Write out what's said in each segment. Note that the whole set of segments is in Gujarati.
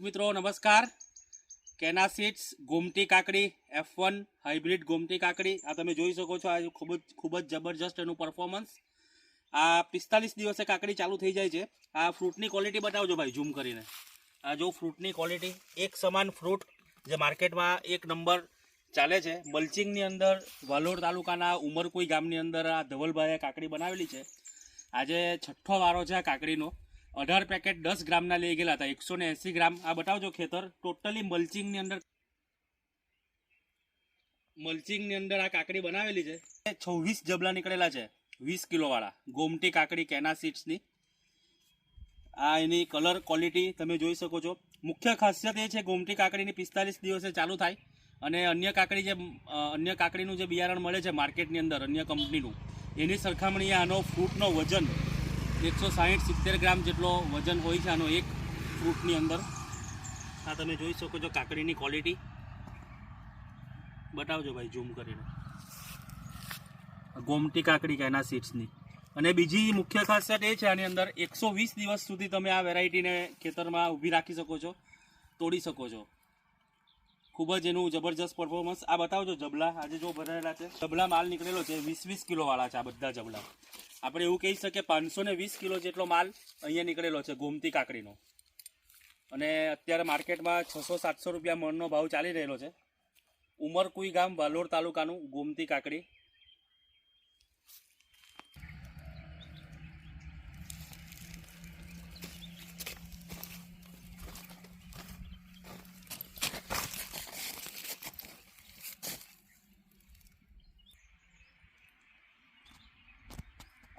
મિત્રો, નમસ્કાર. કેના સીડ્સ ગોમતી કાકડી એફ વન હાઇબ્રિડ ગોમતી કાકડી, આ તમે જોઈ શકો છો, આ ખૂબ જ ખૂબ જ જબરજસ્ત એનું પરફોર્મન્સ આ પિસ્તાલીસ દિવસે કાકડી ચાલુ થઈ જાય છે. આ ફ્રૂટની ક્વોલિટી બતાવજો ભાઈ ઝૂમ કરીને. આ જો ફ્રૂટની ક્વોલિટી એક સમાન ફ્રૂટ જે માર્કેટમાં એક નંબર ચાલે છે. મલ્ચિંગની અંદર વાલોડ તાલુકાના ઉમરકુઈ ગામની અંદર આ ધવલભાઈએ કાકડી બનાવેલી છે. આજે છઠ્ઠો વારો છે આ કાકડીનો. અઢાર પેકેટ દસ ગ્રામના લઈ ગયેલા હતા. એકસો ને એંસી ગ્રામ. આ બતાવજો ખેતર. ટોટલી મલ્ચિંગની અંદર મલ્ચિંગની અંદર આ કાકડી બનાવેલી છે. છવ્વીસ જબલા નીકળેલા છે. વીસ કિલોવાળા. ગોમટી કાકડી કેના સીડ્સની. આ એની કલર ક્વોલિટી તમે જોઈ શકો છો. મુખ્ય ખાસિયત એ છે ગોમટી કાકડીની પિસ્તાલીસ દિવસે ચાલુ થાય અને અન્ય કાકડી જે અન્ય કાકડીનું જે બિયારણ મળે છે માર્કેટની અંદર, અન્ય કંપનીનું. એની સરખામણીએ આનો ફ્રૂટનો વજન એકસો સાહીઠ સિત્તેર ગ્રામ જેટલો વજન હોય છે આનો એક ફ્રૂટની અંદર. આ તમે જોઈ શકો છો કાકડીની ક્વોલિટી બતાવજો ભાઈ ઝૂમ કરીને. ગોમટી કાકડી કે એના સીડ્સની અને બીજી મુખ્ય ખાસિયત એ છે આની અંદર એકસો વીસ દિવસ સુધી તમે આ વેરાયટીને ખેતરમાં ઊભી રાખી શકો છો, તોડી શકો છો. ખૂબ જ એનું જબરજસ્ત પરફોર્મન્સ આ બતાવજો જબલા. આજે જો ભરાયેલા છે. જબલા માલ નીકળેલો છે. વીસ વીસ કિલોવાળા છે આ બધા જબલા. આપણે એવું કહી શકીએ પાંચસો ને વીસ કિલો જેટલો માલ અહીંયા નીકળેલો છે ગોમતી કાકડીનો. અને અત્યારે માર્કેટમાં છસો સાતસો રૂપિયા મણનો ભાવ ચાલી રહેલો છે. ઉમરકુઈ ગામ વાલોર તાલુકાનું ગોમતી કાકડી.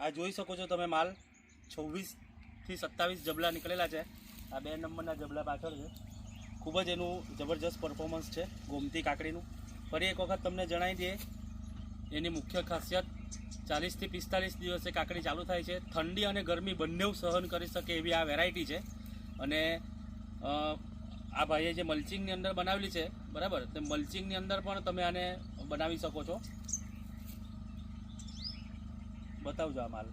આ જોઈ શકો છો તમે માલ. છવ્વીસથી સત્તાવીસ જબલા નીકળેલા છે. આ બે નંબરના જબલા પાછળ છે. ખૂબ જ એનું જબરજસ્ત પરફોર્મન્સ છે ગોમતી કાકડીનું. ફરી એક વખત તમને જણાવી દઈએ, એની મુખ્ય ખાસિયત ચાલીસથી પિસ્તાલીસ દિવસે કાકડી ચાલુ થાય છે. ઠંડી અને ગરમી બંને સહન કરી શકે એવી આ વેરાયટી છે. અને આ ભાઈએ જે મલ્ચિંગની અંદર બનાવેલી છે, બરાબર? તે મલ્ચિંગની અંદર પણ તમે આને બનાવી શકો છો. બતાવજો આ માલ